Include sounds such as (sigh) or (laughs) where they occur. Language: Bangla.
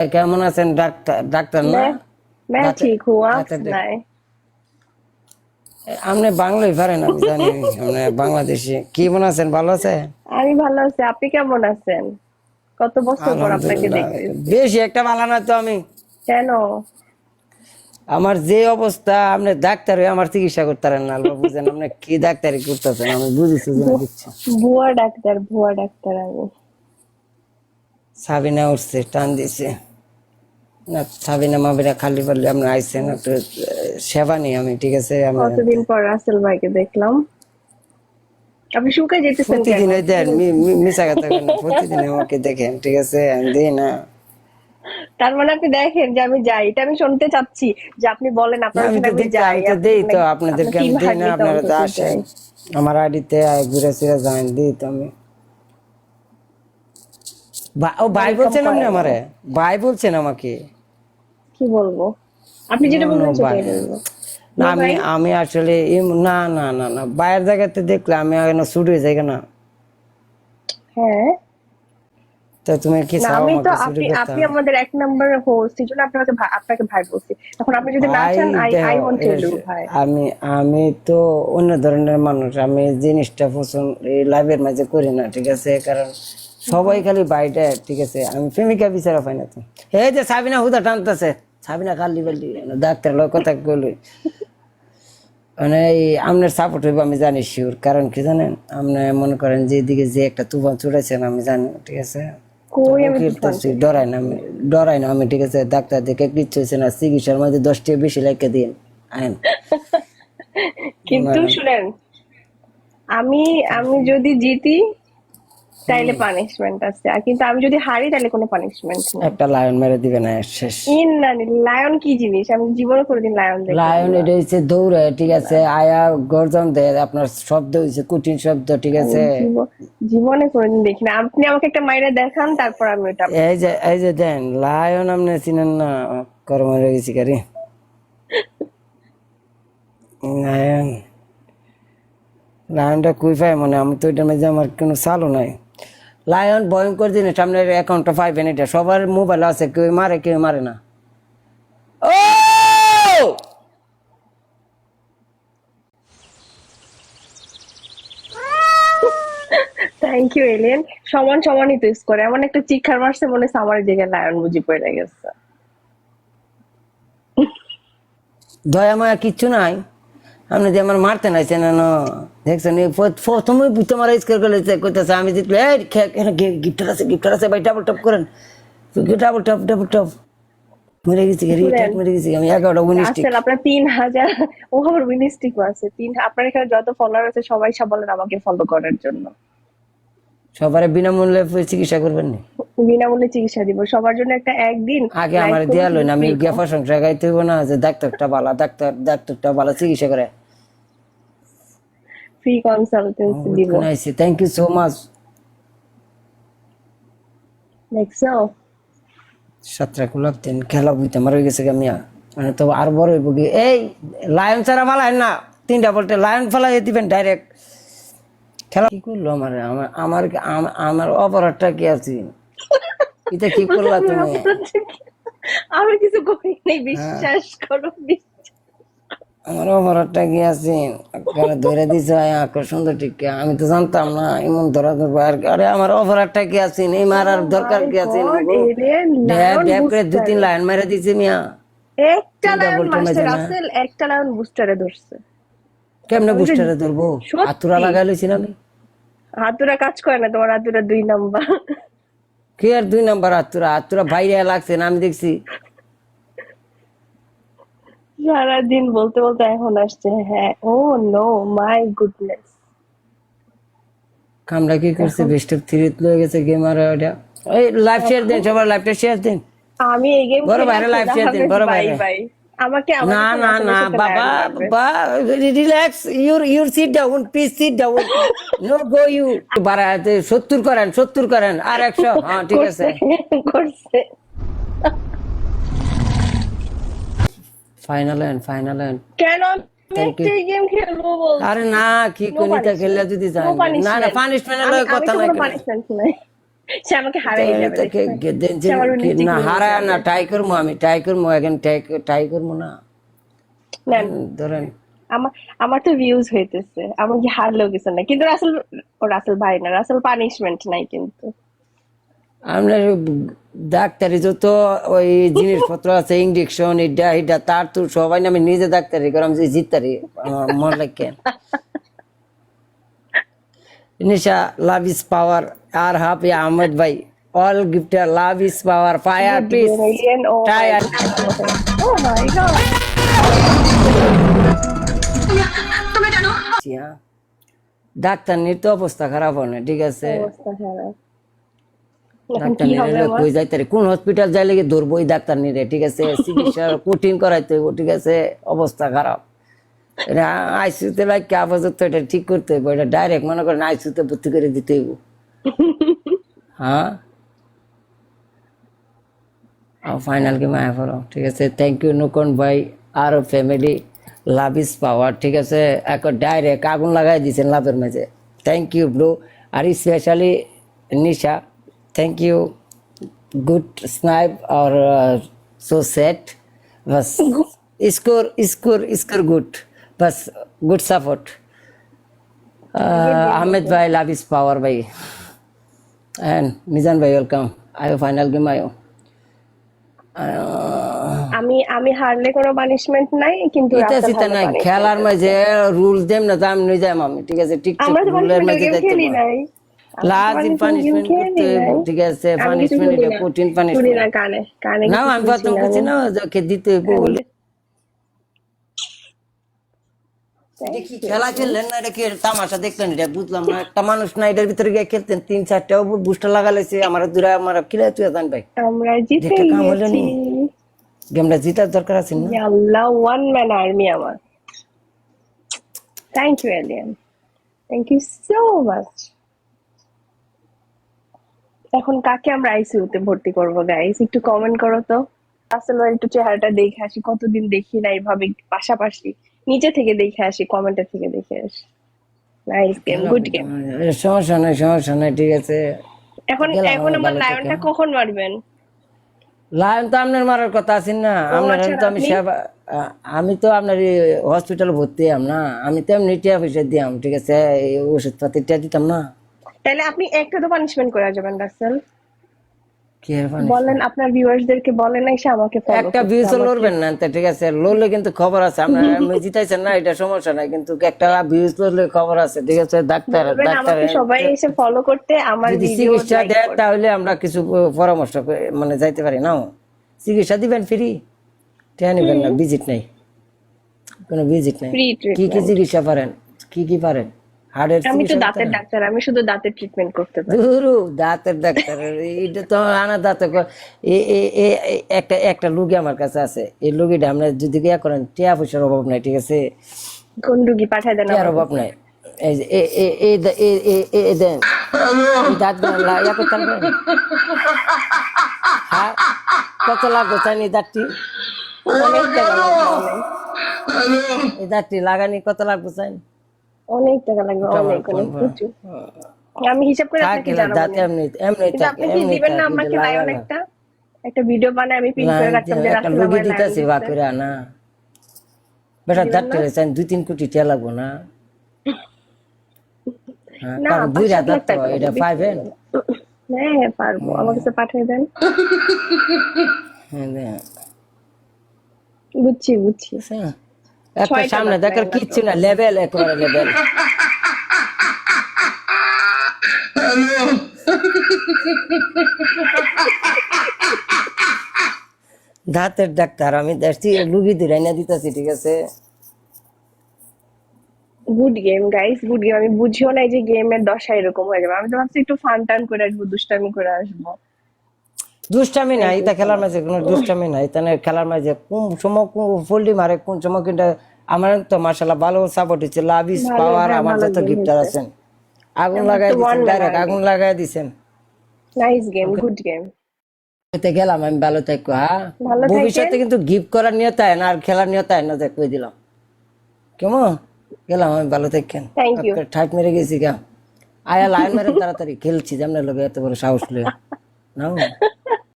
কেমন আছেন ডাক্তার? ডাক্তার না? আপনি বাংলায় পারেন আমি জানি মানে বাংলাদেশি। আছেন ভালো আছে? আমি ভালো আছি আপনি কেমন আছেন? কত বছর পর আপনাকে দেখি বেশি একটা ভালো না তো আমি। কেন? আমার যে অবস্থা আপনি ডাক্তার হয়ে আমার চিকিৎসা করতেন না আল্লাহ বুঝেন আপনি কি ডাক্তারি করতেছেন আমি বুঝেছি জানি ভুয়া ডাক্তার ভুয়া ডাক্তার আমি। সাবিনা উঠছে টান দিছে। না সাবিনা মাবিনা খালি বললে আইসেন একটু সেবা নেই আমি ঠিক আছে? আমি কতদিন পর রাসেল ভাইকে দেখলাম? আপনি শুকায় যেতেছেন প্রতিদিন ওই দেন মিশা কথা প্রতিদিন আমাকে দেখেন ঠিক আছে? আমি দিই না। তার মানে আপনি দেখেন যে আমি যাই এটা আমি শুনতে চাচ্ছি যে আপনি বলেন আপনার আমি দিই যাই আমি তো আপনাদেরকে আমি দিই না আপনারা তো আসেন। আমার আইডিতে ঘুরে ফিরে যান দিই তো আমি। ও ভাই বলছেন আপনি আমারে? ভাই বলছেন আমাকে? কি বলব? আপনি যেটা বলবেন সেটাই বলব। না আমি আমি আসলে না না না না। বাইরের জায়গাতে দেখলে আমি এখন ছুট হয়ে যাই না হ্যাঁ। তো তুমি কি চাও আমি তো আপনি আপনি আমাদের এক নম্বর হোস্ট এই জন্য আপনাকে আপনাকে ভাই বলছি। এখন আপনি যদি না চান I I want to do ভাই। আমি আমি তো অন্য ধরনের মানুষ। আমি জিনিসটা পছন্দ এই লাইভের মাঝে করি না ঠিক আছে? কারণ সবাই খালি বাইটা ঠিক আছে? আমি প্রেমিকা বিচারা পাই না তো। এই যে সাবিনা হুদা টানতেছে। সাবিনা খালি বালি ডাক্তার লোক কথা কইলি। মানে এই আপনার সাপোর্ট হইব আমি জানি শিওর কারণ কি জানেন? আপনি মনে করেন যে এদিকে যে একটা তুফান ছুটেছেন আমি জানি ঠিক আছে? আমি ডরাই না আমি ডরাই না আমি ঠিক আছে? ডাক্তার দেখে কিচ্ছু হয়েছে না চিকিৎসার মধ্যে দশটি বেশি লেখে দিন আইন কিন্তু শুনেন আমি আমি যদি জিতি তাইলে পানিশমেন্ট আছে। আর কিন্তু আমি যদি হারি তাহলে কোনো পানিশমেন্ট নেই। একটা লায়ন মেরে দিবে না শেষ। ইন না লায়ন কি জিনিস? আমি জীবনে কোনোদিন লায়ন দেখি লায়ন এটা হচ্ছে দৌড়ে ঠিক আছে? আয়া গর্জন দেয় আপনার শব্দ হচ্ছে কঠিন শব্দ ঠিক আছে? জীব- জীবনে কোনোদিন দেখি না আপনি আমাকে একটা মাইরা দেখান তারপর আমি ওটা এই যে এই যে দেন লায়ন আপনি চিনেন না? কর্ম হয়ে গেছি কারি লায়ন লায়নটা কুই পাই মানে? আমি তো এটা মধ্যে আমার কোনো চালু নাই। লায়ন ভয়ঙ্কর জিনিস আপনার অ্যাকাউন্টটা পাইবেন এটা সবার মোবাইল আছে কেউ মারে কেউ মারে না ও থ্যাংক ইউ এলিয়েন সমান সমানই তো ইউজ করে। এমন একটা চিৎকার মারছে মনে হচ্ছে আমার দিকে লায়ন বুঝি পড়ে গেছে। দয়া মায়া কিচ্ছু নাই। আপনি যে আমার মারতে নাইছেন না? দেখছেন প্রথমে তোমার স্কোর করলে করতেছে আমি জিতলে এই গিফটার আছে গিফটার আছে ভাই ডাবল টপ করেন। ডাবল টপ ডাবল টপ মরে গেছি মরে গেছি আমি এগারোটা উনিশটি আসলে আপনার তিন হাজার ও আমার উইনিস্টিক আছে। তিন আপনার এখানে যত ফলোয়ার আছে সবাই সব বলেন আমাকে ফলো করার জন্য। সবার বিনামূল্যে চিকিৎসা করবেন নি? বিনামূল্যে চিকিৎসা দিব। সবার জন্য একটা একদিন আগে আমার দেয়া লইন আমি গিয়া প্রশংসা গাইতে হইব না যে ডাক্তারটা ভালো ডাক্তার ডাক্তারটা ভালো চিকিৎসা করে। ফ্রি কনসালটেন্সি দিব। নাইসি থ্যাংক ইউ সো মাচ দেখছ সাতটা খেলা বুঝতে আমার হয়ে গেছে আমি মানে তো আর বড় হইব কি? এই লায়ন ছাড়া ফালাই না। তিনটা বলতে লায়ন ফালাই দিবেন ডাইরেক্ট খেলা কি করল আমার? আমার আমার অপরাধটা কি আছে? এটা কি করলা তুমি? (laughs) আমি কিছু করি নাই বিশ্বাস করো বিশ্বাস- আমার অপরাধটা কি আছে। ধরে দিছে আঁকো সুন্দর ঠিক আমি তো জানতাম না এমন ধরা ধরবো। আর আরে আমার অপরাধটা কি আছে এই মারার দরকার কি আছে? ড্যাব ড্যাব করে দু তিন লাইন মেরে দিছে মিয়া। একটা বলতে মাস্টার। রাসেল একটা লায়ন বুস্টারে ধরছে। কেমনে বুস্টারে ধরবো। আতুরা লাগাই লইছি না আমি। হাতুরা কাজ করে না তোমার হাতুরা দুই নাম্বার। কে আর দুই নাম্বার আতুরা আতুরা বাইরে লাগছে না আমি দেখছি। সারাদিন বলতে বলতে এখন আসছে হ্যাঁ ও নো মাই গুডনেস কামরা কি করছে? বেস্ট অফ থ্রি লয়ে গেছে গেম আর ওটা ওই লাইভ শেয়ার দিন সবার লাইভটা শেয়ার দিন। আমি এই গেম বড় ভাইরা live share দিন, বড় ভাইরা। আমাকে না না না বাবা। বাবা relax your your sit down please sit down no go you বাড়াতে সত্তর করেন সত্তর করেন আর একশো। হ্যাঁ ঠিক আছে। করছে। ফাইনাল এন্ড ফাইনাল এন্ড কেন? আমি একটা গেম খেলব বল আরে না কি খেললে যদি যায় না না পানিশমেন্ট লয় কথা নাই পানিশমেন্ট নাই। সে আমাকে হারাই যাবে না হারায় না করব আমি ট্রাই করব। এখন ট্রাই করব না। ধরেন। আমার আমার তো ভিউজ হইতেছে। আমার কি হারলেও কিছু না কিন্তু রাসেল ও রাসেল ভাই না। রাসেল পানিশমেন্ট নাই কিন্তু। আপনার ডাক্তারি যত ওই জিনিসপত্র আছে ইঞ্জেকশন এটা এটা তার তো সবাই আমি নিজে ডাক্তারি করাম যে জিতারি মন লাগে নিশা লাভ ইজ পাওয়ার আর হাফি আহমেদ ভাই all gifter love is power fire peace tyre oh my God doctor নির তো অবস্থা খারাপ হয় না ঠিক আছে? অবস্থা খারাপ। ডাক্তার কি আমার কই যাইতে রে? কোন হসপিটাল কি ধরবো ওই ডাক্তার নিরে ঠিক আছে? (laughs) চিকিৎসা কঠিন করাইতে হইব ঠিক আছে? অবস্থা খারাপ। এটা আইসিউতে লাগে আপাতত এটা ঠিক করতে হইব এটা ডাইরেক্ট মনে করেন আইসিউতে ভর্তি করে দিতে হইব। (laughs) হ্যাঁ? ফাইনাল গেম আয় করো ঠিক আছে? থ্যাংক ইউ নকন ভাই আর ফ্যামিলি লাভ ইজ পাওয়ার ঠিক আছে? এখন ডাইরেক্ট আগুন লাগাই দিয়েছেন লাভের মাঝে। Thank you bro R specially Nisha thank you good snipe और सो सेट बस स्कोर स्कोर स्कोर गुड बस गुड सपोर्ट अहमद भाई लव इज पावर भाई एंड मिजान भाई वेलकम आयो फाइनल गेम आयो আমি আমি হারলে কোনো পানিশমেন্ট নাই কিন্তু এটা রাসেল সেটা হারলে নাই punishment খেলার মাঝে রুল দেম না দাম নিয়ে যাই আমি ঠিক আছে টিকটক আমরা তো রুলের মাঝে পানিশমেন্ট যাইতে খেলি পারবো। নাই লাজিম পানিশমেন্ট করতে হইব, ঠিক আছে আমি কিছু পানিশমেন্ট শুনি এটা না। কঠিন শুনি পানিশমেন্ট না কানে কানে না কিছু আমি শুনছি প্রথম না করছি আমি। না যাকে দিতে হইব বলে দেখি খেলা খেললেন না এটা কি তামাশা দেখলেন এটা বুঝলাম না একটা মানুষ না এটার ভিতরে গিয়ে খেলতেন তিন চারটা বুস্টার লাগালেছে আমার দূরে আমার কিলা তুই জান ভাই আমরা জিতে দেখে কাম হলো গিয়েছি নি। গেমটা জিতার দরকার আছে না ইয়া আল্লাহ ওয়ান ম্যান আর্মি আমার thank you alien thank you so much এখন কাকে আমরা আইসিইউতে ভর্তি করব গাইস একটু কমেন্ট করো তো। আসলে একটু চেহারাটা দেখে আসি কতদিন দেখি না এইভাবে পাশাপাশি। নিচে থেকে দেখে আসি কমেন্টের থেকে দেখে আসি। নাইস গেম গুড গেম সমস্যা নাই সমস্যা নাই ঠিক আছে। এখন এখন আমার লায়নটা কখন মারবেন? লাইন তো আপনার মারার কথা আছেন না। আপনার আচ্ছা, তো আমি? সেবা আমি তো আপনার হসপিটাল ভর্তি আম না। আমি তো এমনি টিয়া পয়সা দিয়াম ঠিক আছে? ওষুধ পাতি টিয়া দিতাম না। তাহলে আপনি একটা তো পানিশমেন্ট করে যাবেন রাসেল। বলেন আপনার ভিউয়ার্সদেরকে বলেন এসে আমাকে ফলো একটা ভিউজ লড়বেন না তো ঠিক আছে। লড়লে কিন্তু খবর আছে আপনার (laughs) আমি জিতাইছেন না এটা সমস্যা নাই কিন্তু একটা ভিউজ লড়লে খবর আছে ঠিক আছে? ডাক্তার ডাক্তার সবাই এসে ফলো করতে আমার যদি চিকিৎসা দেয় তাহলে আমরা কিছু পরামর্শ মানে যাইতে পারি না চিকিৎসা দিবেন ফ্রি টিয়া নিবেন না ভিজিট নাই। কোনো ভিজিট নাই। কি কি চিকিৎসা পারেন কি কি পারেন? হার্টের আমি তো দাঁতের ডাক্তার আমি শুধু দাঁতের ট্রিটমেন্ট করতে পারি ধুরু দাঁতের ডাক্তার এটা তো আনা দাঁতে একটা একটা রুগী আমার কাছে আছে এই রুগীটা আমরা যদি ইয়া করেন টিয়া পয়সার অভাব নাই ঠিক আছে কোন রুগী পাঠায় দেন টিয়ার অভাব নাই এই দেন ইয়া করতে পারবেন হ্যাঁ কত লাগবে চাইনি দাঁতটি অনেক টাকা লাগবে এই দাঁতটি লাগানি কত লাগবে চাইনি অনেক টাকা লাগবে অনেক অনেক প্রচুর। আমি হিসাব করে আপনাকে জানাব এমনি এমনি আপনি কি দিবেন না আমাকে একটা? একটা ভিডিও বানায় আমি পিন করে রাখতাম যে বাকিরা না। বেটা দাঁত চাই দুই তিন কোটি টিয়া লাগবো না? হ্যাঁ, না, পাঁচ হাজার লাখ তো এটা পাইবেন হ্যাঁ পারব। আমার কাছে পাঠিয়ে দেন। হ্যাঁ, হ্যাঁ। বুঝছি বুঝছি। হ্যাঁ। একটা সামনে দেখার কিচ্ছু না লেভেল একেবারে লেভেল দাঁতের ডাক্তার আমি দেখছি লুগি দিয়ে রাইনা দিতেছি ঠিক আছে? Good game guys good game আমি বুঝিও নাই যে গেমের দশা এরকম হয়ে যাবে। আমি তো ভাবছি একটু ফান টান করে আসব দুষ্টামি করে আসব। দুষ্টামি নাই এটা খেলার মাঝে কোনো দুষ্টামি নাই। তাহলে খেলার মাঝে কোন সময় কোন ফোল্ডি মারে কোন সময় কিন্তু আমার তো মাসাল্লাহ ভালো সাপোর্ট হচ্ছে লাভ ইস পাওয়ার আমার যত গিফটার আছেন। আগুন লাগাই তো দিছেন ডাইরেক্ট আগুন লাগাই দিছেন নাইস গেম গুড গেম এতে গেলাম আমি ভালো থাকব হ্যাঁ? ভবিষ্যতে কিন্তু গিফট করার নিয়ত হয় না আর খেলার নিয়ত হয় না দেখ কই দিলাম। কেমন? গেলাম আমি ভালো থাকেন. ঠাট মেরে গেছি গা। আয়া লাইন মেরে তাড়াতাড়ি খেলছি যে আপনার লোক এত বড় সাহস লয়ে নাও। (laughs)